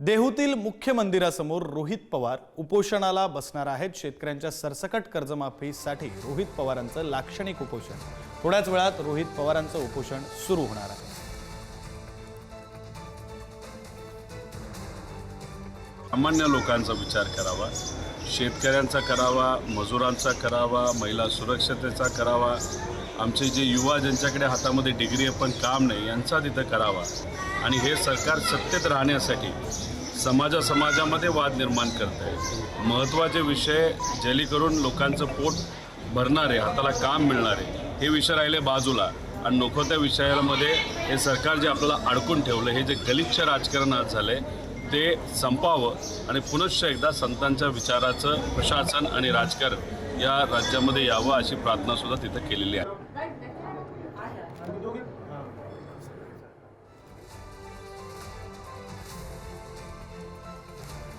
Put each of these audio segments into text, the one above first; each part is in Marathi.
देहूतील मुख्य मंदिरासमोर रोहित पवार उपोषणाला बसणार आहेत. शेतकऱ्यांच्या सरसकट कर्जमाफीसाठी रोहित पवारांचं लाक्षणिक उपोषण. थोड्याच वेळात रोहित पवारांचं उपोषण सुरू होणार आहे. सामान्य लोकांचा विचार करावा. शेतकऱ्यांचा करावा मजुरांचा करावा महिला सुरक्षतेचा करावा आमचे जे युवा ज्यांच्याकडे हातामध्ये डिग्री आहे पण काम नाही यांचा तिथं करावा. आणि हे सरकार सत्तेत राहण्यासाठी समाजा समाजामध्ये वाद निर्माण करत आहे. महत्त्वाचे विषय जेणेकरून लोकांचं पोट भरणारे हाताला काम मिळणारे हे विषय राहिले बाजूला. आणि नको त्या विषयामध्ये हे सरकार जे आपल्याला अडकून ठेवलं हे जे गलिच्छ राजकारण आज आहे ते संपावं आणि पुनश्च एकदा संतांच्या विचाराचं प्रशासन आणि राजकारण या राज्यामध्ये यावं अशी प्रार्थना सुद्धा तिथं केलेली आहे.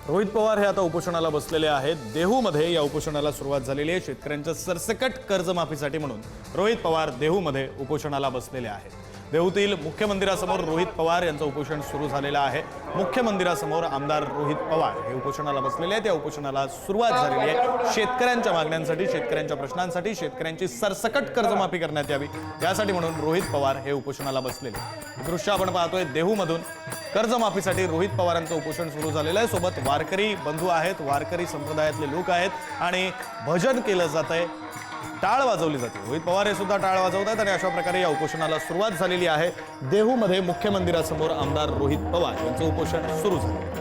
रोहित पवार हे आता उपोषणाला बसलेले आहेत. देहूमध्ये या उपोषणाला सुरुवात झालेली आहे. शेतकऱ्यांच्या सरसकट कर्जमाफीसाठी म्हणून रोहित पवार देहूमध्ये उपोषणाला बसलेले आहेत. देहूतील मुख्य मंदिरासमोर रोहित पवार यांचं उपोषण सुरू झालेलं आहे. मुख्य मंदिरासमोर आमदार रोहित पवार हे उपोषणाला बसलेले आहेत. या उपोषणाला सुरुवात झालेली आहे. शेतकऱ्यांच्या मागण्यांसाठी शेतकऱ्यांच्या प्रश्नांसाठी शेतकऱ्यांची सरसकट कर्जमाफी करण्यात यावी. यासाठी म्हणून रोहित पवार हे उपोषणाला बसलेले दृश्य आपण पाहतोय देहूमधून. कर्जमाफीसाठी रोहित पवारांचं उपोषण सुरू झालेलं आहे. सोबत वारकरी बंधू आहेत. वारकरी संप्रदायातले लोक आहेत. आणि भजन केलं जात आहे टाळ वाजवली जाते. रोहित पवार हे सुद्धा टाळ वाजवत आहेत आणि अशा प्रकारे या उपोषणाला सुरुवात झालेली आहे. देहूमध्ये मुख्य मंदिरासमोर आमदार रोहित पवार यांचं उपोषण सुरू झालं.